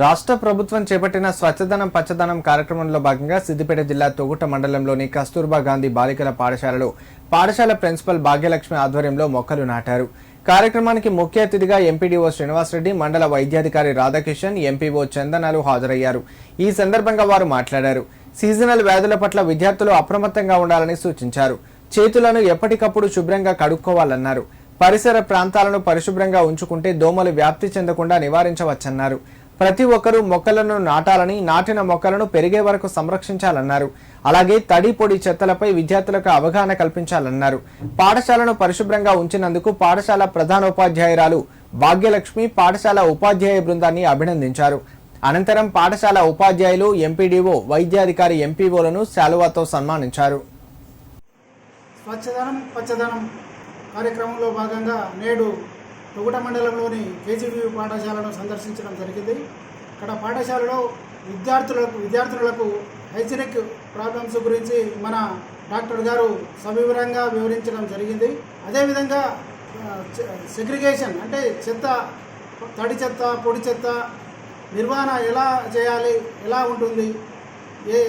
రాష్ట్ర ప్రభుత్వం చేపట్టిన స్వచ్ఛదనం పచ్చదనం కార్యక్రమంలో భాగంగా సిద్దిపేట జిల్లా తొగుట మండలంలోని కస్తూర్బా గాంధీ బాలికల పాఠశాలలో పాఠశాల ప్రిన్సిపల్ భాగ్యలక్ష్మి ఆధ్వర్యంలో మొక్కలు నాటారు. కార్యక్రమానికి ముఖ్య అతిథిగా ఎంపీడీఓ శ్రీనివాసరెడ్డి మండల వైద్యాధికారి రాధాకిషన్ ఎంపీఓ చందనాలు హాజరయ్యారు. ఈ సందర్భంగా వారు మాట్లాడారు. సీజనల్ వ్యాధుల పట్ల విద్యార్థులు అప్రమత్తంగా ఉండాలని సూచించారు. చేతులను ఎప్పటికప్పుడు శుభ్రంగా కడుక్కోవాలన్నారు. పరిసర ప్రాంతాలను పరిశుభ్రంగా ఉంచుకుంటే దోమలు వ్యాప్తి చెందకుండా నివారించవచ్చన్నారు. ప్రతి ఒక్కరూ మొక్కలను నాటాలని నాటిన మొక్కలను పెరిగే వరకు సంరక్షించాలన్నారు. అలాగే తడి పొడి చెత్తలపై విద్యార్థులకు అవగాహన కల్పించాలన్నారు. పాఠశాలను పరిశుభ్రంగా ఉంచినందుకు పాఠశాల ప్రధానోపాధ్యాయురాలు భాగ్యలక్ష్మి పాఠశాల ఉపాధ్యాయ బృందాన్ని అభినందించారు. అనంతరం పాఠశాల ఉపాధ్యాయులు ఎంపీడీఓ వైద్యాధికారి ఎంపీఓలను శాలువాతో సన్మానించారు. స్వచ్ఛదనం పచ్చదనం కార్యక్రమంలో భాగంగా నేడు తొగుట మండలంలోని కేజీబీ పాఠశాలను సందర్శించడం జరిగింది. ఇక్కడ పాఠశాలలో విద్యార్థులకు విద్యార్థులకు హైజీనిక్ ప్రాబ్లమ్స్ గురించి మన డాక్టర్ గారు సవివరంగా వివరించడం జరిగింది. అదేవిధంగా సెగ్రిగేషన్ అంటే చెత్త తడి చెత్త పొడి చెత్త నిర్వహణ ఎలా చేయాలి ఎలా ఉంటుంది ఏ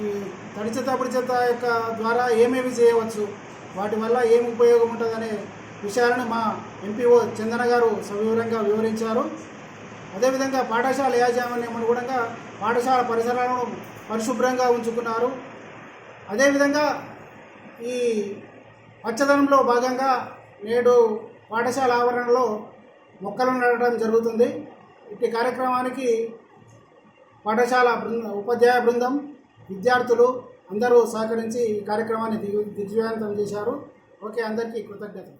ఈ తడి చెత్త పొడి చెత్త యొక్క ద్వారా ఏమేమి చేయవచ్చు వాటి వల్ల ఏం ఉపయోగం ఉంటుందనే విషయాలను మా ఎంపీఓ చందన గారు సవివరంగా వివరించారు. అదేవిధంగా పాఠశాల యాజమాన్యం కూడా పాఠశాల పరిసరాలను పరిశుభ్రంగా ఉంచుకున్నారు. అదేవిధంగా ఈ పచ్చదనంలో భాగంగా నేడు పాఠశాల ఆవరణలో మొక్కలు నాటడం జరుగుతుంది. ఇట్టి కార్యక్రమానికి పాఠశాల బృంద ఉపాధ్యాయ బృందం విద్యార్థులు అందరూ సహకరించి ఈ కార్యక్రమాన్ని దిగ్ దిగ్విజయవంతం చేశారు. ఓకే అందరికీ కృతజ్ఞతలు.